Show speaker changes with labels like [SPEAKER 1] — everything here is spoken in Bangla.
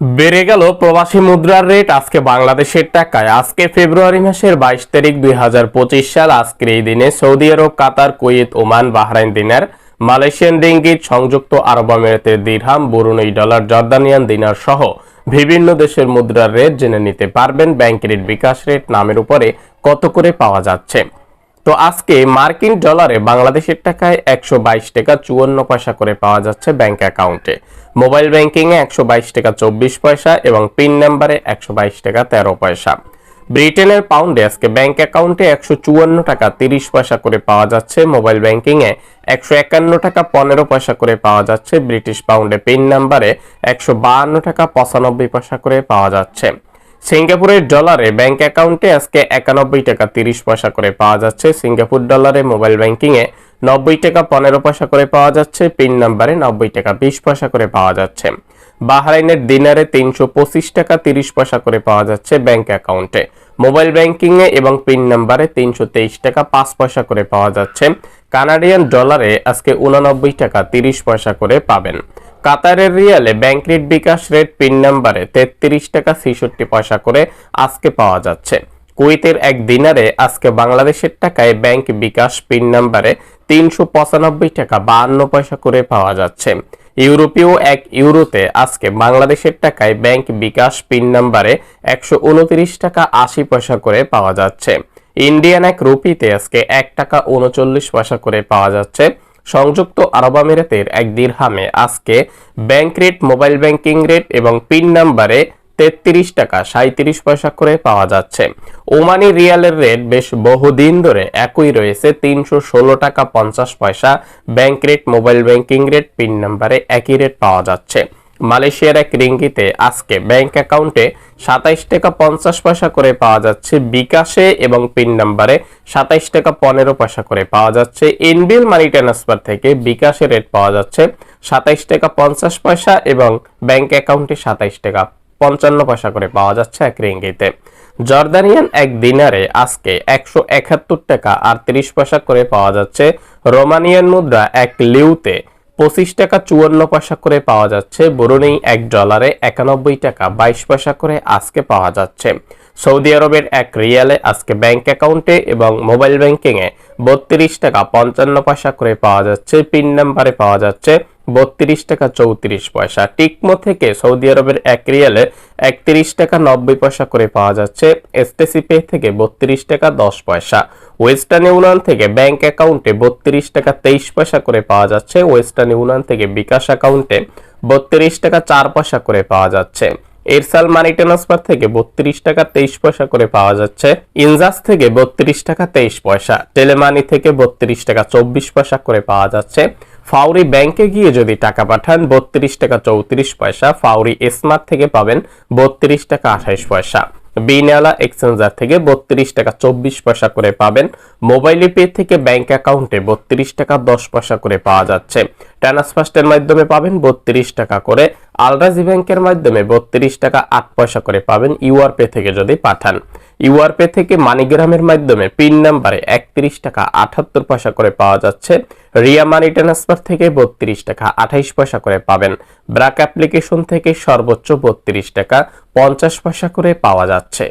[SPEAKER 1] বেড়ে গেল প্রবাসী মুদ্রার রেট আজকে বাংলাদেশের টাকায়। আজকে ফেব্রুয়ারি মাসের বাইশ তারিখ দুই হাজার পঁচিশ সাল, আজকের এই দিনে Saudi Arab, Qatar, Kuwait, Oman, Bahrain dinar, Malaysian ringgit, সংযুক্ত আরব আমিরাতের দিরহাম, বুরুনই ডলার, জর্দানিয়ান দিনার সহ বিভিন্ন দেশের মুদ্রার রেট জেনে নিতে পারবেন ব্যাংক রেট বিকাশ রেট, নামের উপরে কত করে পাওয়া যাচ্ছে। তো আজকে মার্কিন ডলারে বাংলাদেশের টাকায় একশো বাইশ টাকা চুয়ান্ন পয়সা করে পাওয়া যাচ্ছে ব্যাংক অ্যাকাউন্টে। মোবাইল ব্যাংকিংয়ে একশো বাইশ টাকা চব্বিশ পয়সা এবং পিন নাম্বারে একশো বাইশ টাকা তেরো পয়সা। ব্রিটেনের পাউন্ডে আজকে ব্যাংক অ্যাকাউন্টে একশো চুয়ান্ন টাকা তিরিশ পয়সা করে পাওয়া যাচ্ছে। মোবাইল ব্যাংকিংয়ে একশো একান্ন টাকা পনেরো পয়সা করে পাওয়া যাচ্ছে। ব্রিটিশ পাউন্ডে পিন নাম্বারে একশো বাহান্ন টাকা পঁচানব্বই পয়সা করে পাওয়া যাচ্ছে। সিঙ্গাপুরের ডলারে ব্যাংক অ্যাকাউন্টে আজকে একানব্বই টাকা তিরিশ পয়সা করে পাওয়া যাচ্ছে। সিঙ্গাপুর ডলারে মোবাইল ব্যাংকিং এ নব্বই টাকা পনেরো পয়সা করে পাওয়া যাচ্ছে। পিন নাম্বারে নব্বই টাকা বিশ পয়সা করে পাওয়া যাচ্ছে। বাহরাইনের দিনারে তিনশো পঁচিশ টাকা তিরিশ পয়সা করে পাওয়া যাচ্ছে ব্যাংক অ্যাকাউন্টে। মোবাইল ব্যাংকিং এ এবং পিন নাম্বারে তিনশো তেইশ টাকা পাঁচ পয়সা করে পাওয়া যাচ্ছে। কানাডিয়ান ডলারে আজকে উননব্বই টাকা তিরিশ পয়সা করে পাবেন। কাতারের রিয়ালে bank rate bKash rate pin নাম্বারে তেত্রিশ টাকা ছেষট্টি পয়সা করে আজকে পাওয়া যাচ্ছে। কুয়েতের এক দিনারে আজকে বাংলাদেশের টাকায় ব্যাংক বিকাশ পিন নাম্বারে তিনশো পঁচানব্বই টাকা বাহান্ন পয়সা করে পাওয়া যাচ্ছে। ইউরোপীয় এক ইউরোতে আজকে বাংলাদেশের টাকায় ব্যাংক বিকাশ পিন নাম্বারে একশো উনত্রিশ টাকা আশি পয়সা করে পাওয়া যাচ্ছে। ইন্ডিয়ান এক রুপিতে আজকে এক টাকা উনচল্লিশ পয়সা করে পাওয়া যাচ্ছে। সংযুক্ত আরব আমিরাতের এক দিরহামে আজকে bank rate, mobile banking rate এবং পিন নাম্বারে তেত্রিশ টাকা সাঁত্রিশ পয়সা করে পাওয়া যাচ্ছে। ওমানি রিয়ালের রেট বেশ বহুদিন ধরে একই রয়েছে, তিনশো ষোলো টাকা পঞ্চাশ পয়সা। Bank rate, mobile banking rate, pin নাম্বারে একই রেট পাওয়া যাচ্ছে। মালয়েশিয়ার এক রিঙ্গিতে আজকে ব্যাংক অ্যাকাউন্টে সাতাইশ টাকা পঞ্চাশ পয়সা করে পাওয়া যাচ্ছে বিকাশে এবং পিন নাম্বারে সাতাইশ টাকা পনেরো পয়সা করে পাওয়া যাচ্ছে। এনবিএল মানি ট্রান্সফার থেকে বিকাশে রেট পাওয়া যাচ্ছে সাতাইশ টাকা পঞ্চাশ পয়সা এবং ব্যাংক অ্যাকাউন্টে সাতাইশ টাকা পঞ্চান্ন পয়সা করে পাওয়া যাচ্ছে এক রিঙ্গিতে। জর্দানিয়ান এক দিনারে আজকে একশো একাত্তর টাকা আর তিরিশ পয়সা করে পাওয়া যাচ্ছে। রোমানিয়ান মুদ্রা এক লিউতে পঁচিশ টাকা চুয়ান্ন পয়সা করে পাওয়া যাচ্ছে। বরুণেই এক ডলারে একানব্বই টাকা বাইশ পয়সা করে আজকে পাওয়া যাচ্ছে। সৌদি আরবের এক রিয়ালে আজকে ব্যাংক অ্যাকাউন্টে এবং মোবাইল ব্যাংকিং এ বত্রিশ টাকা পঞ্চান্ন পয়সা করে পাওয়া যাচ্ছে। পিন নাম্বারে পাওয়া যাচ্ছে বত্রিশ টাকা চৌত্রিশ পয়সা। টিকমো থেকে সৌদি আরবের এক রিয়ালে একত্রিশ টাকা নব্বই পয়সা করে পাওয়া যাচ্ছে। এসটিসি পে থেকে বত্রিশ টাকা দশ পয়সা। ওয়েস্টার্ন ইউনিয়ন থেকে ব্যাংক অ্যাকাউন্টে বত্রিশ টাকা তেইশ পয়সা করে পাওয়া যাচ্ছে। ওয়েস্টার্ন ইউনিয়ন থেকে বিকাশ অ্যাকাউন্টে বত্রিশ টাকা চার পয়সা করে পাওয়া যাচ্ছে। এরসাল মানি ট্রান্সফার থেকে বত্রিশ টাকা তেইশ পয়সা করে পাওয়া যাচ্ছে। ইনজাস থেকে বত্রিশ টাকা তেইশ পয়সা। টেলেমানি থেকে বত্রিশ টাকা চব্বিশ পয়সা করে পাওয়া যাচ্ছে। ফাউরি ব্যাংকে গিয়ে যদি টাকা পাঠান, বত্রিশ টাকা চৌত্রিশ পয়সা। ফাউরি স্মার্ট থেকে পাবেন বত্রিশ টাকা আঠাইশ পয়সা। বিনালা এক্সচেঞ্জার থেকে বত্রিশ টাকা চব্বিশ পয়সা করে পাবেন। মোবাইল পে থেকে ব্যাংক অ্যাকাউন্টে বত্রিশ টাকা দশ পয়সা করে পাওয়া যাচ্ছে। ট্রান্সফার্স্টের মাধ্যমে পাবেন বত্রিশ টাকা করে। আলরাজি ব্যাংকের মাধ্যমে বত্রিশ টাকা আট পয়সা করে পাবেন। ইউআর পে থেকে যদি পাঠান। ইউআর পে থেকে মানিগ্রামের মাধ্যমে পিন নাম্বারে একত্রিশ টাকা আটাত্তর পয়সা করে পাওয়া যাচ্ছে। রিয়া মানি ট্রান্সফার থেকে বত্রিশ টাকা আঠাইশ পয়সা করে পাবেন। ব্রাক অ্যাপ্লিকেশন থেকে সর্বোচ্চ বত্রিশ টাকা পঞ্চাশ পয়সা করে পাওয়া যাচ্ছে।